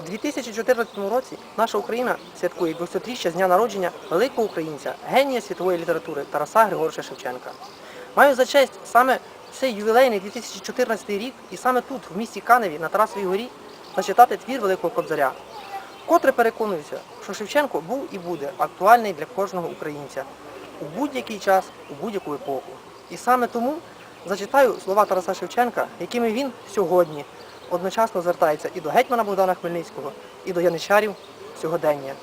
У 2014 році наша Україна святкує 200-річчя з дня народження великого українця, генія світової літератури Тараса Григоровича Шевченка. Маю за честь саме цей ювілейний 2014 рік і саме тут, в місті Каневі, на Тарасовій горі, зачитати твір Великого Кобзаря. Вкотре переконуюся, що Шевченко був і буде актуальний для кожного українця у будь-який час, у будь-яку епоху. І саме тому зачитаю слова Тараса Шевченка, якими він сьогодні одночасно звертається і до гетьмана Богдана Хмельницького, і до яничарів сьогодення,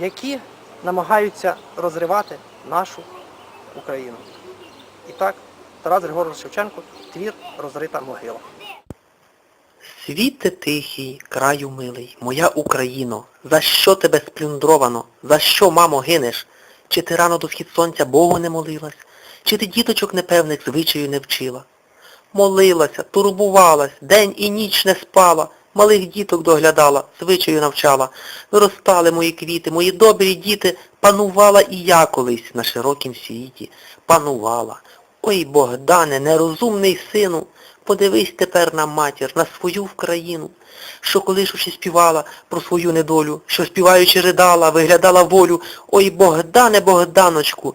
які намагаються розривати нашу Україну. І так, Тарас Григорович Шевченко, твір Розрита могила. Світе тихий, краю милий, моя Україно, за що тебе сплюндровано? За що, мамо, гинеш? Чи ти рано до схід сонця Богу не молилась? Чи ти діточок непевних звичаю не вчила? Молилася, турбувалась, день і ніч не спала, малих діток доглядала, звичаю навчала. Виростали мої квіти, мої добрі діти, панувала і я колись на широкім світі. Панувала. Ой, Богдане, нерозумний сину, подивись тепер на матір, на свою Вкраїну, що колишучи співала про свою недолю, що співаючи ридала, виглядала волю. Ой, Богдане, Богданочку,